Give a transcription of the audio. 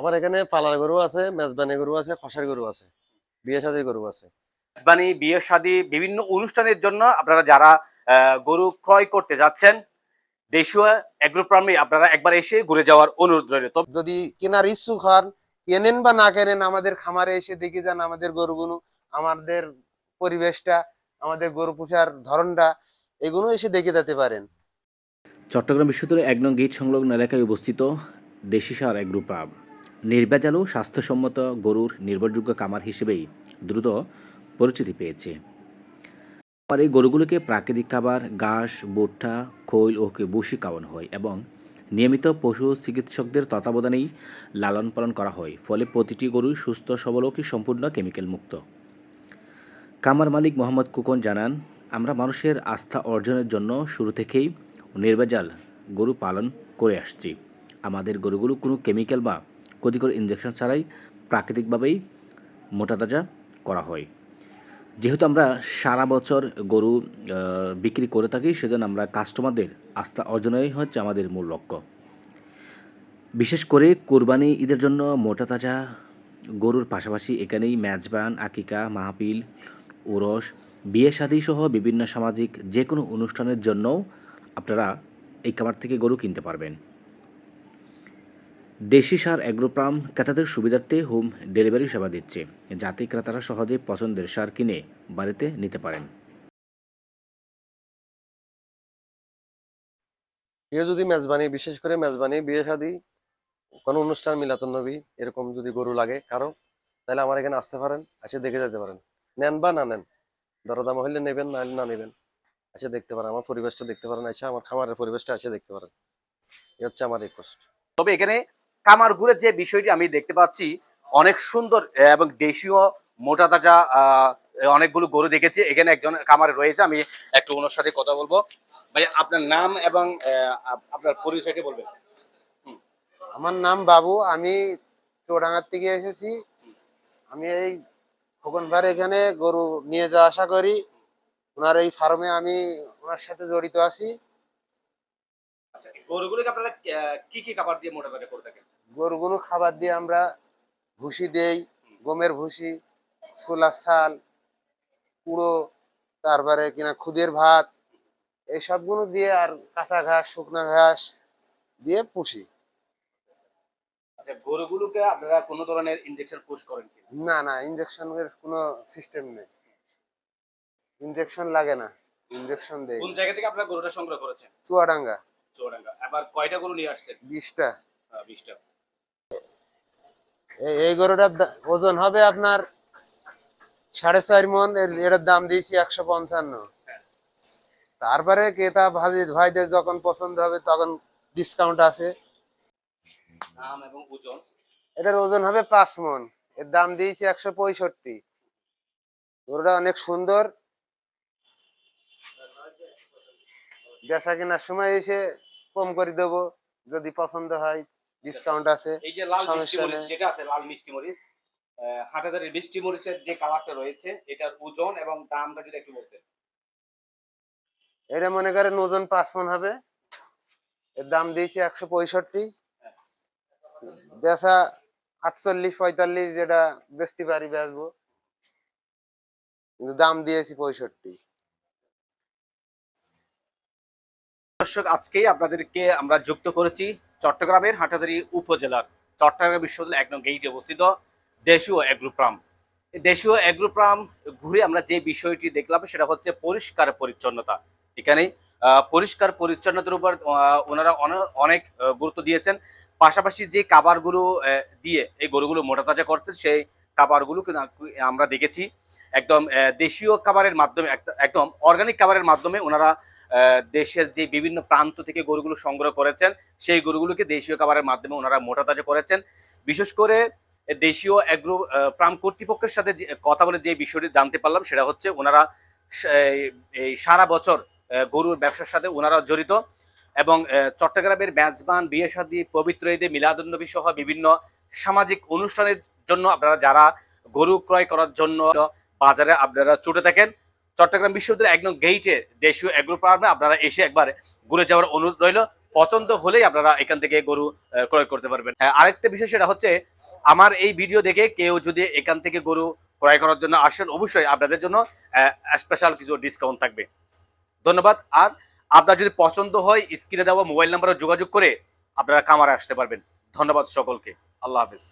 আমার এখানে পালার গরু আছে মেজবানি গরু আছে খসার গরু আছে বিয়ে সাথে গরু আছে। মেজবানি বিয়ে শাদী বিভিন্ন অনুষ্ঠানের জন্য আপনারা যারা গরু ক্রয় করতে যাচ্ছেন দেশীয় এগ্রোপ্রামে আপনারা একবার এসে ঘুরে যাওয়ার অনুরোধ রইল। তো যদি কেনার ইচ্ছুক হন কেনেন বা না কেনেন আমাদের খামারে এসে দেখে যান আমাদের গরুগুলো আমাদের পরিবেশটা আমাদের গরু পোষার ধরনটা এগুলো এসে দেখে যেতে পারেন। চট্টগ্রাম বিশ্ববিদ্যালয়ের এক নং গেট সংলগ্ন এলাকায় অবস্থিত দেশি সার এগ্রো পাব নির্ভেজাল ও স্বাস্থ্যসম্মত গরুর নির্ভরযোগ্য কামার হিসেবেই দ্রুত পরিচিতি পেয়েছে। আর এই গরুগুলোকে প্রাকৃতিক খাবার, ঘাস, ভুট্টা, খৈল ও বুসি খাওয়ানো হয় এবং নিয়মিত পশু চিকিৎসকদের তত্ত্বাবধানেই লালন পালন করা হয়। ফলে প্রতিটি গরুই সুস্থ, সবল ও কি সম্পূর্ণ কেমিক্যাল মুক্ত। কামার মালিক মোহাম্মদ কুকন জানান, আমরা মানুষের আস্থা অর্জনের জন্য শুরু থেকেই নির্ভেজাল গরু পালন করে আসছি। আমাদের গরুগুলো কোনো কেমিক্যাল বা ক্ষতিকর ইঞ্জেকশন ছাড়াই প্রাকৃতিকভাবেই মোটা তাজা করা হয়। যেহেতু আমরা সারা বছর গরু বিক্রি করে থাকি, সেজন্য আমরা কাস্টমারদের আস্থা অর্জনই হচ্ছে আমাদের মূল লক্ষ্য। বিশেষ করে কোরবানি ঈদের জন্য মোটা তাজা গরুর পাশাপাশি এখানেই মেজবান, আকিকা মাহপিল ওরস, বিয়ে শাদী সহ বিভিন্ন সামাজিক যে কোনো অনুষ্ঠানের জন্যও আপনারা এই খামার থেকে গরু কিনতে পারবেন। দেশি সার অ্যাগ্রোপ্রাম ক্রেতাদের সুবিধার্থে হোম ডেলিভারি সেবা দিচ্ছে যাতে ক্রেতারা সহজে পছন্দের সার কিনে বাড়িতে নিতে পারেন। কেউ যদি মেজবানি বিশেষ করে মেজবানি বিয়ে শাদী কোনো অনুষ্ঠান মিলাতন নবী এরকম যদি গরু লাগে কারও তাহলে আমার এখানে আসতে পারেন এসে দেখে যেতে পারেন। নেন বা না নেন দরদাম হইলে নেবেন না হলে না নেবেন এসে দেখতে পারেন। আমার পরিবেশটা দেখতে পারেন এসে আমার খামারের পরিবেশটা এসে দেখতে পারেন। এ হচ্ছে আমার রিকোয়েস্ট তবে এখানে কামার ঘুরের যে বিষয়টি আমি দেখতে পাচ্ছি অনেক সুন্দর এবং দেশীয় মোটা তাজা অনেকগুলো গরু দেখেছি। এখানে একজন কামারে রয়েছে আমি একটু ওনার সাথে কথা বলব। ভাই আপনার নাম এবং আপনার পরিচয়টি বলবেন। আমার নাম বাবু আমি চৌডাঙ্গার থেকে এসেছি। আমি এই খোকন ভাইয়ের এখানে গরু নিয়ে যাওয়া আসা করি। ওনার এই ফার্মে আমি ওনার সাথে জড়িত আছি। আচ্ছা গরুগুলোকে আপনারা কি কি খাবার দিয়ে মোটা করে থাকেন? গরুগুলো খাবার দিয়ে আমরা ভুসি দেই গমের ভুসি ছোলার ছাল কুড়ো তারপরে কিনা খুদের ভাত এই সবগুলো দিয়ে আর কাঁচা ঘাস শুকনা ঘাস দিয়ে পুষি। আচ্ছা গরুগুলোকে আপনারা কোনো ধরনের ইনজেকশন পুশ করেন কি? না না কোনো সিস্টেম নেই। লাগে না দেয় কোন জায়গা থেকে আপনারা গরুটা সংগ্রহ করেছেন? চুয়াডাঙ্গা। চৌরাঙ্গা আবার কয়টা গরু নিয়ে আসছেন? এই- গরুটার ওজন হবে আপনার সাড়ে চার মন এটার দাম দিয়েছি একশো পঞ্চান্ন। তারপরে ক্রেতা ভাজি ভাইদের যখন পছন্দ হবে তখন ডিসকাউন্ট আছে। এটার ওজন হবে পাঁচ মন এর দাম দিয়েছি একশো পঁয়ষট্টি। গরুটা অনেক সুন্দর। বেচা কেনার সময় এসে কম করে দেবো যদি পছন্দ হয়। ডিসকাউন্ট আছে এই যে লাল মিষ্টি মরিচ যেটা আছে লাল মিষ্টি মরিচ হাটাজারির মিষ্টি মরিচের যে কালারটা রয়েছে এটার ওজন এবং দামটা যদি একটু বলতেন। এটা মনে করেন ওজন পাঁচ মন হবে। এর দাম দিয়েছি একশো পঁয়ষট্টি। বেচা আটচল্লিশ পঁয়তাল্লিশ যেটা বেচতে পারি বেচবো। কিন্তু দাম দিয়েছি পঁয়ষট্টি। দর্শক আজকেই আপনাদেরকে আমরা যুক্ত করেছি চট্টগ্রামের হাটাজারি উপজেলার চট্টগ্রাম বিশ্ববিদ্যালয় এক নং গেইটে অবস্থিত দেশীয় এগ্রোপ্রাম। এই দেশীয় এগ্রোপ্রাম ঘুরে আমরা যে বিষয়টি দেখলাম সেটা হচ্ছে পরিষ্কার পরিচ্ছন্নতা। এখানে পরিষ্কার পরিচ্ছন্নতার উপর ওনারা অনে- অনেক গুরুত্ব দিয়েছেন। পাশাপাশি যে খাবারগুলো আহ, দিয়ে এই গরুগুলো মোটা তাজা করছেন সেই খাবারগুলো কিন্তু আমরা দেখেছি। একদম দেশীয় খাবারের মাধ্যমে একদম অর্গানিক খাবারের মাধ্যমে ওনারা দেশের যে বিভিন্ন প্রান্ত থেকে গরুগুলো সংগ্রহ করেছেন, সেই গরুগুলোকে দেশীয় খাবারের মাধ্যমে ওনারা মোটা তাজা করেছেন। বিশেষ করে দেশীয় অ্যাগ্রো প্রাম কর্তৃপক্ষের সাথে কথা বলে যে বিষয়টি জানতে পারলাম, সেটা হচ্ছে ওনারা এই- সারা বছর গরুর ব্যবসার সাথে ওনারা জড়িত এবং চট্টগ্রামের মেজবান বিয়ে শাদী, পবিত্র ঈদে মিলাদুন্নবী সহ বিভিন্ন সামাজিক অনুষ্ঠানের জন্য আপনারা যারা গরু ক্রয় করার জন্য বাজারে আপনারা ছুটে থাকেন চট্টগ্রাম বিশ্ববিদ্যালয় একদম গেইটে দেশীয় এগ্রো ফার্মে আপনারা এসে একবার ঘুরে যাওয়ার অনুরোধ রইল। পছন্দ হলেই আপনারা এখান থেকে গরু ক্রয় করতে পারবেন। হ্যাঁ, আরেকটা বিষয় সেটা হচ্ছে আমার এই ভিডিও দেখে কেউ যদি এখান থেকে গরু ক্রয় করার জন্য আসেন অবশ্যই আপনাদের জন্য স্পেশাল কিছু ডিসকাউন্ট থাকবে। ধন্যবাদ। আর আপনার যদি পছন্দ হয় স্ক্রিনে দেওয়া মোবাইল নাম্বারে যোগাযোগ করে আপনারা কামারে আসতে পারবেন। ধন্যবাদ সকলকে। আল্লাহ হাফেজ।